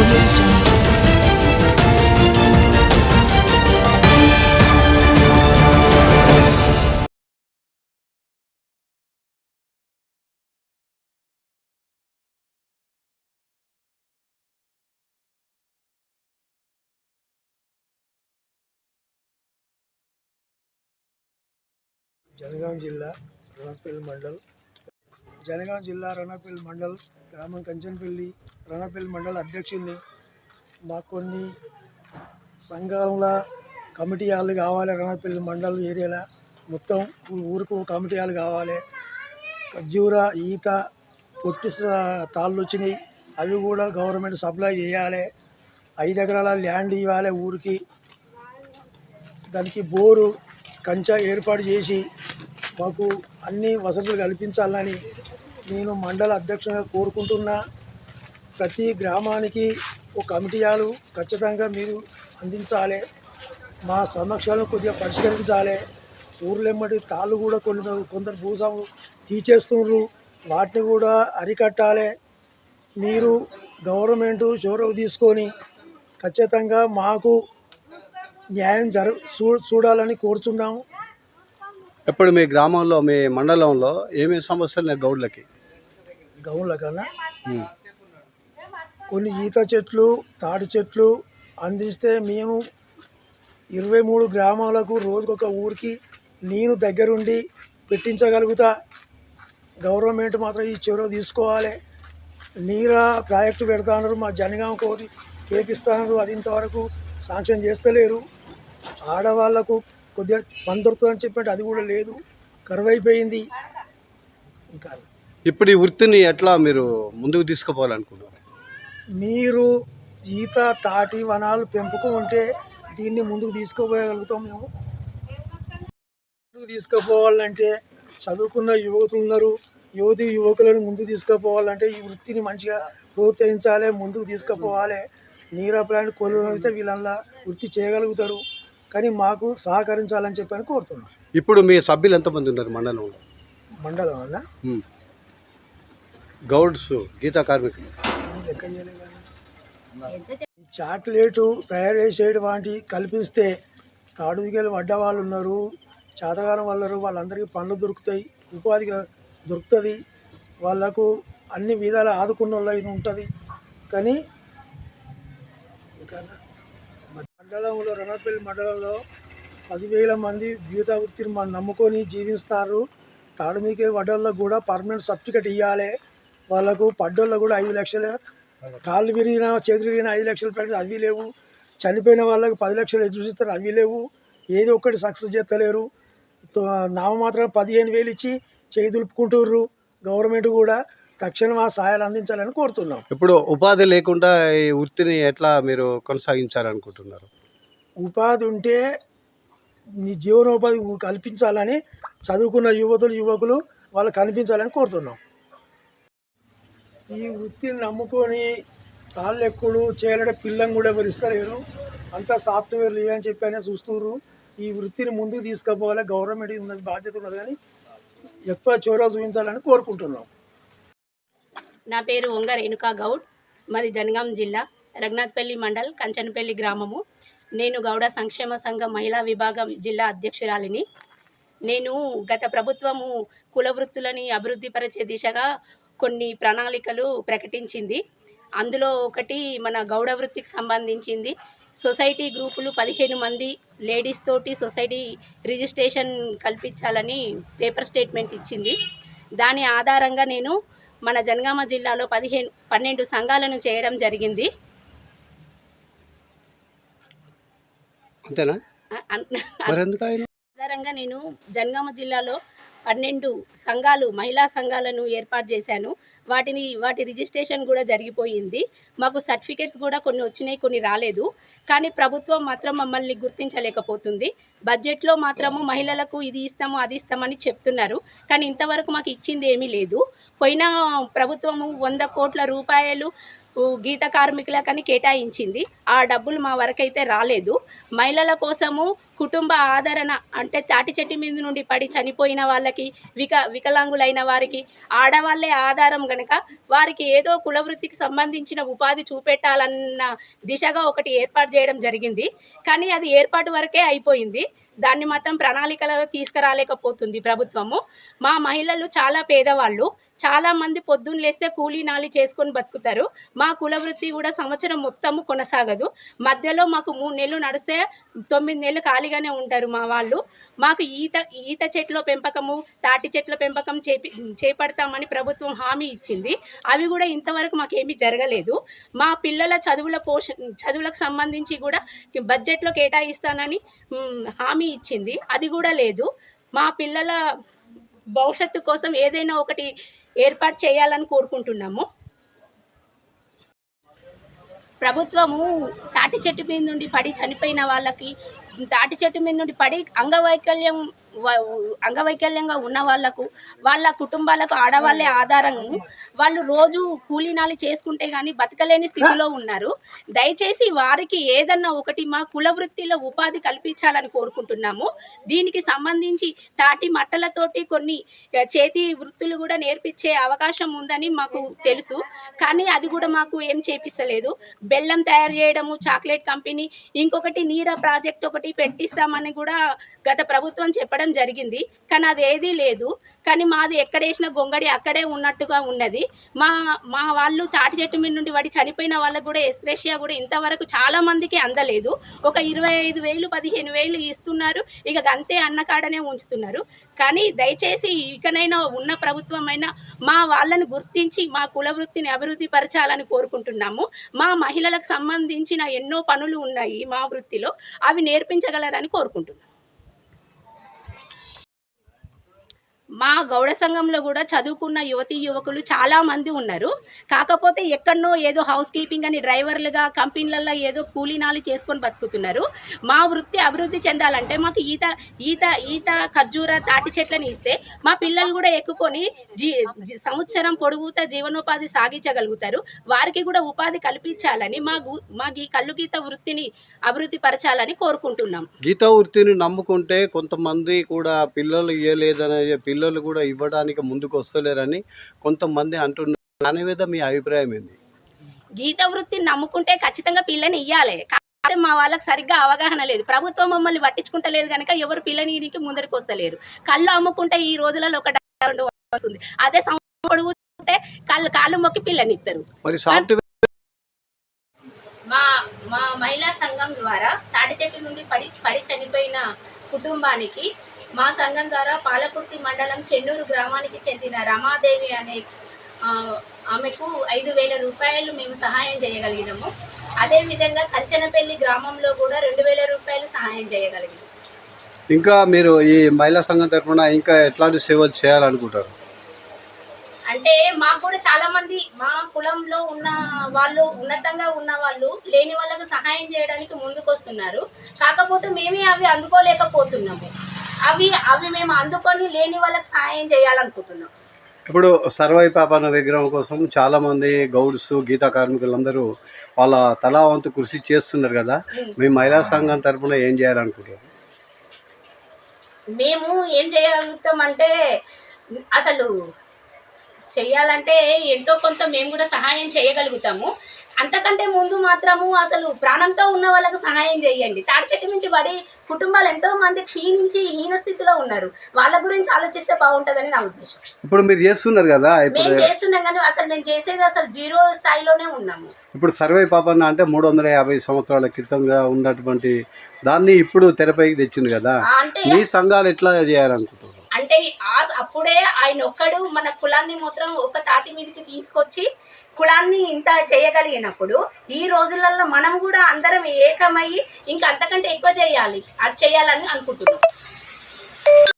audio jungle. Jangaon జిల్లా రణపల్లి మండల్ జనగాం జిల్లా రణపల్లి మండల్ గ్రామం కంచనపల్లి రణపల్లి మండల అధ్యక్షుడిని. మాకు కొన్ని సంఘంల కమిటీ వాళ్ళు కావాలి రణపల్లి మండల్ ఏరియాలో మొత్తం ఊరుకు ఒక కమిటీ వాళ్ళు కావాలి. ఖర్జూర ఈత పొట్టి తాళ్ళు వచ్చినాయి. అవి కూడా గవర్నమెంట్ సప్లై చేయాలి. ఐదు ఎకరాల ల్యాండ్ ఇవ్వాలి ఊరికి. దానికి బోరు కంచా ఏర్పాటు చేసి మాకు అన్ని వసతులు కల్పించాలని నేను మండల అధ్యక్షంగా కోరుకుంటున్నా ప్రతి గ్రామానికి ఒక కమిటీయాలు ఖచ్చితంగా మీరు అందించాలి. మా సమస్యలను కొద్దిగా పరిష్కరించాలి. ఊర్లెమ్మటి తాళ్ళు కూడా కొన్ని కొందరు భూస్వాములు తీసేస్తున్నారు వాటిని కూడా అరికట్టాలి. మీరు గవర్నమెంట్ చొరవ తీసుకొని ఖచ్చితంగా మాకు న్యాయం జరు చూ చూడాలని కోరుతున్నాము ఇప్పుడు మీ గ్రామంలో మీ మండలంలో ఏమేమి సమస్యలు గౌడ్లకి? గౌన్ల కన్నా. కొన్ని ఈత చెట్లు తాటి చెట్లు అందిస్తే మేము ఇరవై మూడు గ్రామాలకు రోజుకొక ఊరికి నేను దగ్గరుండి పెట్టించగలుగుతా. గవర్నమెంట్ మాత్రం ఈ చొరవ తీసుకోవాలి. నీరా ప్రాజెక్టు పెడతాన్నారు మా జనగాం కోటి కేపిస్తున్నారు అది ఇంతవరకు శాంక్షన్ చేస్తలేరు. ఆడవాళ్ళకు కొద్దిగా పని దొరుకుతుందని చెప్పంటే అది కూడా లేదు. కరువైపోయింది. ఇంకా ఇప్పుడు ఈ వృత్తిని ఎట్లా మీరు ముందుకు తీసుకుపోవాలనుకుంటున్నారు? మీరు ఈత తాటి వనాలు పెంపకం ఉంటే దీన్ని ముందుకు తీసుకుపోగలుగుతాం మేము. ముందుకు తీసుకుపోవాలంటే చదువుకున్న యువతులు ఉన్నారు. యువతి యువకులను ముందుకు తీసుకుపోవాలంటే ఈ వృత్తిని మంచిగా ప్రోత్సహించాలి ముందుకు తీసుకుపోవాలి. నీరా ప్లాంట్ కొలు అయితే వీళ్ళల్లా వృత్తి చేయగలుగుతారు. కానీ మాకు సహకరించాలని చెప్పని కోరుతున్నాం. ఇప్పుడు మీ సభ్యులు ఎంతమంది ఉన్నారు మండలంలో? మండలం ఉమ్. గౌడ్స్ గీతా కార్మికులు. చాక్లెటు తయారు చేసేటి వంటి కల్పిస్తే తాడుదిగలు పడ్డ వాళ్ళు ఉన్నారు చేతగానం వాళ్ళు వాళ్ళందరికీ పనులు దొరుకుతాయి ఉపాధి దొరుకుతుంది. వాళ్ళకు అన్ని విధాలు ఆదుకున్న వాళ్ళు ఉంటుంది. కానీ ఇంకా మండలంలో రణపల్లి మండలంలో పదివేల మంది గీతా వృత్తిని మనం నమ్ముకొని జీవిస్తారు. తాడుమీకే వడ్డల్లో కూడా పర్మనెంట్ సర్టిఫికెట్ ఇవ్వాలి వాళ్ళకు పడ్డోళ్ళకు కూడా ఐదు లక్షలు కాళ్ళు విరిగిన చేతులు విరిగిన ఐదు లక్షలు పెట్టి అవి లేవు. చనిపోయిన వాళ్ళకి పది లక్షలు చూస్తారు అవి లేవు. ఏదో ఒకటి సక్సెస్ చేస్తలేరు. నామమాత్రం పదిహేను వేలు ఇచ్చి చేయి దులుపుకుంటుర్రు. గవర్నమెంట్ కూడా తక్షణం ఆ సహాయాలు అందించాలని కోరుతున్నాం. ఇప్పుడు ఉపాధి లేకుండా ఈ వృత్తిని ఎట్లా మీరు కొనసాగించాలనుకుంటున్నారు? ఉపాధి ఉంటే నీ జీవనోపాధి కల్పించాలని చదువుకున్న యువతులు యువకులు వాళ్ళు కనిపించాలని కోరుతున్నాం. ఈ వృత్తిని నమ్ముకొని కాళ్ళు ఎక్కుడు చేయాలంటే పిల్లని కూడా ఎవరు ఇస్తలేరు. అంతా సాఫ్ట్వేర్లు ఇవని చెప్పి చూస్తున్నారు ఈ వృత్తిని ముందుకు తీసుకుపోవాలి గవర్నమెంట్ ఉన్నది బాధ్యత ఉన్నది కానీ ఎక్కువ చొరవ చూపించాలని కోరుకుంటున్నాం. నా పేరు వంగ రేణుకా గౌడ్. మాది జనగాం జిల్లా రఘునాథ్పల్లి మండల్ కంచనపల్లి గ్రామము. నేను గౌడ సంక్షేమ సంఘం మహిళా విభాగం జిల్లా అధ్యక్షురాలిని. నేను గత ప్రభుత్వము కుల వృత్తులని అభివృద్ధిపరిచే దిశగా కొన్ని ప్రణాళికలు ప్రకటించింది. అందులో ఒకటి మన గౌడ వృత్తికి సంబంధించింది. సొసైటీ గ్రూపులు పదిహేను మంది లేడీస్ తోటి సొసైటీ రిజిస్ట్రేషన్ కల్పించాలని పేపర్ స్టేట్మెంట్ ఇచ్చింది. దాని ఆధారంగా నేను మన జనగామ జిల్లాలో పదిహేను పన్నెండు సంఘాలను చేయడం జరిగింది. ఆధారంగా నేను జనగామ జిల్లాలో పన్నెండు సంఘాలు మహిళా సంఘాలను ఏర్పాటు చేశాను. వాటిని వాటి రిజిస్ట్రేషన్ కూడా జరిగిపోయింది. మాకు సర్టిఫికేట్స్ కూడా కొన్ని వచ్చినాయి కొన్ని రాలేదు. కానీ ప్రభుత్వం మాత్రం మమ్మల్ని గుర్తించలేకపోతుంది. బడ్జెట్లో మాత్రము మహిళలకు ఇది ఇస్తాము అది ఇస్తామని చెప్తున్నారు. కానీ ఇంతవరకు మాకు ఇచ్చింది ఏమీ లేదు. పోయిన ప్రభుత్వము వంద కోట్ల రూపాయలు గీత కార్మికులకని కేటాయించింది. ఆ డబ్బులు మా వరకైతే రాలేదు. మహిళల కోసము కుటుంబ ఆదరణ అంటే తాటి చెట్టు మీద నుండి పడి చనిపోయిన వాళ్ళకి విక వికలాంగులైన వారికి ఆడవాళ్ళే ఆధారం గనక వారికి ఏదో కులవృత్తికి సంబంధించిన ఉపాధి చూపెట్టాలన్న దిశగా ఒకటి ఏర్పాటు చేయడం జరిగింది. కానీ అది ఏర్పాటు వరకే అయిపోయింది. దాన్ని మాత్రం ప్రణాళికలో తీసుకురాలేకపోతుంది ప్రభుత్వము. మా మహిళలు చాలా పేదవాళ్ళు. చాలా మంది పొద్దున్న లేస్తే కూలీ నాలి చేసుకొని బతుకుతారు. మా కులవృత్తి కూడా సంవత్సరం మొత్తము కొనసాగదు. మధ్యలో మాకు మూడు నెలలు నడిస్తే తొమ్మిది నెలలు ఖాళీగానే ఉంటారు మా వాళ్ళు. మాకు ఈత ఈత చెట్ల పెంపకము తాటి చెట్ల పెంపకం చేపి చేపడతామని ప్రభుత్వం హామీ ఇచ్చింది. అవి కూడా ఇంతవరకు మాకేమీ జరగలేదు. మా పిల్లల చదువుల పోష చదువులకు సంబంధించి కూడా బడ్జెట్లో కేటాయిస్తానని హామీ ఇచ్చింది. అది కూడా లేదు. మా పిల్లల భవిష్యత్తు కోసం ఏదైనా ఒకటి ఏర్పాటు చేయాలని కోరుకుంటున్నాము. ప్రభుత్వము తాటి చెట్టు మీద నుండి పడి చనిపోయిన వాళ్ళకి తాటి చెట్టు మీద నుండి పడి అంగవైకల్యం అంగవైకల్యంగా ఉన్న వాళ్ళకు వాళ్ళ కుటుంబాలకు ఆడవాళ్ళే ఆధారము వాళ్ళు రోజు కూలీనాలు చేసుకుంటే కానీ బతకలేని స్థితిలో ఉన్నారు. దయచేసి వారికి ఏదన్నా ఒకటి మా కుల వృత్తిలో ఉపాధి కల్పించాలని కోరుకుంటున్నాము. దీనికి సంబంధించి తాటి మట్టలతోటి కొన్ని చేతి వృత్తులు కూడా నేర్పించే అవకాశం ఉందని మాకు తెలుసు. కానీ అది కూడా మాకు ఏం చేపిస్తలేదు. బెల్లం తయారు చేయడము చాక్లెట్ కంపెనీ ఇంకొకటి నీరా ప్రాజెక్ట్ ఒకటి పెట్టిస్తామని కూడా గత ప్రభుత్వం చెప్పడం జరిగింది. కానీ అది ఏదీ లేదు. కానీ మాది ఎక్కడేసిన గొంగడి అక్కడే ఉన్నట్టుగా ఉన్నది. మా మా వాళ్ళు తాటి చెట్టు మీద నుండి వాడి చనిపోయిన వాళ్ళకు కూడా ఎస్క్రేషియా కూడా ఇంతవరకు చాలా మందికి అందలేదు. ఒక ఇరవై ఐదు వేలు పదిహేను వేలు ఇస్తున్నారు. ఇక అంతే అన్నకాడనే ఉంచుతున్నారు. కానీ దయచేసి ఇకనైనా ఉన్న ప్రభుత్వమైనా మా వాళ్ళని గుర్తించి మా కుల వృత్తిని అభివృద్ధి పరచాలని కోరుకుంటున్నాము. మా మహిళలకు సంబంధించిన ఎన్నో పనులు ఉన్నాయి మా వృత్తిలో. అవి నేర్పించగలరని కోరుకుంటున్నాను. మా గౌడ సంఘంలో కూడా చదువుకున్న యువతి యువకులు చాలా మంది ఉన్నారు. కాకపోతే ఎక్కడనో ఏదో హౌస్ కీపింగ్ అని డ్రైవర్లుగా కంపెనీలలో ఏదో కూలీనాలు చేసుకొని బతుకుతున్నారు. మా వృత్తి అభివృద్ధి చెందాలంటే మాకు ఈత ఈత ఈత ఖర్జూర తాటి చెట్లని ఇస్తే మా పిల్లలు కూడా ఎక్కుకొని జీ సంవత్సరం పొడుగుతా జీవనోపాధి సాగించగలుగుతారు. వారికి కూడా ఉపాధి కల్పించాలని మా గు- మా ఈ కళ్ళు గీత వృత్తిని అభివృద్ధి పరచాలని కోరుకుంటున్నాం. గీత వృత్తిని నమ్ముకుంటే కొంతమంది కూడా పిల్లలు ఇయ్యలేదనే పిల్లలు కూడా ఇవ్వడానికి ముందుకు వస్తలేరని కొంతమంది అంటున్నారు. దాని మీద మీ అభిప్రాయం ఏంది? గీత వృత్తిని నమ్ముకుంటే ఖచ్చితంగా పిల్లని ఇయ్యాలి. కాకపోతే మా వాళ్ళకి సరిగ్గా అవగాహన లేదు. ప్రభుత్వం మమ్మల్ని పట్టించుకుంటలేదు కనుక ఎవరు పిల్లని ముందరికి వస్తలేరు. కళ్ళు అమ్ముకుంటే ఈ రోజులలో ఒక రెండు వస్తుంది. అదే సంవత్సరం కళ్ళు కాళ్ళు మొక్కి పిల్లని ఇస్తారు మా మా మహిళా సంఘం ద్వారా తాటి చెట్టు నుండి పడి పడి చనిపోయిన కుటుంబానికి మా సంఘం ద్వారా పాలకుర్తి మండలం చెన్నూరు గ్రామానికి చెందిన రమాదేవి అనే ఆమెకు ఐదు వేల రూపాయలు మేము సహాయం చేయగలిగినాము. అదేవిధంగా కంచనపల్లి గ్రామంలో కూడా రెండు వేల రూపాయలు సహాయం చేయగలిగినాము ఇంకా మీరు ఈ మహిళా సంఘం తరఫున ఇంకా ఎట్లాంటి సేవలు చేయాలనుకుంటారు? అంటే మాకు కూడా చాలా మంది మా కులంలో ఉన్న వాళ్ళు ఉన్నతంగా ఉన్న వాళ్ళు లేని వాళ్ళకు సహాయం చేయడానికి ముందుకు వస్తున్నారు కాకపోతే మేమే అవి అందుకోలేకపోతున్నాము. అవి అవి మేము అందుకొని లేని వాళ్ళకి సహాయం చేయాలనుకుంటున్నాం. ఇప్పుడు సర్వై పాపన్న విగ్రహం కోసం చాలా మంది గౌడ్స్ గీతా కార్మికులందరూ వాళ్ళ తలా వంతు కృషి చేస్తున్నారు కదా. మీ మహిళా సంఘం తరఫున ఏం చేయాలనుకుంటారు మేము ఏం చేయగలుగుతామంటే అసలు చెయ్యాలంటే ఎంతో కొంత మేము కూడా సహాయం చేయగలుగుతాము. అంతకంటే ముందు మాత్రము అసలు ప్రాణంతో ఉన్న వాళ్ళకు సహాయం చేయండి. తాడి చెట్టు నుంచి పడి కుటుంబాలు ఎంతో మంది క్షీణించి హీన స్థితిలో ఉన్నారు. వాళ్ళ గురించి ఆలోచిస్తే బాగుంటుందని నా ఉద్దేశం. ఇప్పుడు మీరు చేస్తున్నారు కదా ఇప్పుడు మేము చేస్తున్నాం కానీ అసలు మేము చేసేది అసలు జీరో స్థాయిలోనే ఉన్నాము. ఇప్పుడు సర్వే పాపన్న అంటే మూడు వందల యాభై సంవత్సరాల క్రితంగా ఉన్నటువంటి దాన్ని ఇప్పుడు తెరపైకి తెచ్చింది కదా. మీ సంఘాలు ఎట్లా చేయాలనుకుంటున్నారు? అంటే ఆ- అప్పుడే ఆయన ఒక్కడు మన కులాన్ని మాత్రం ఒక తాటి మీదకి తీసుకొచ్చి కులాన్ని ఇంత చేయగలిగినప్పుడు ఈ రోజులలో మనం కూడా అందరం ఏకమయ్యి ఇంకా అంతకంటే ఎక్కువ చేయాలి. అది చేయాలని అనుకుంటున్నాం.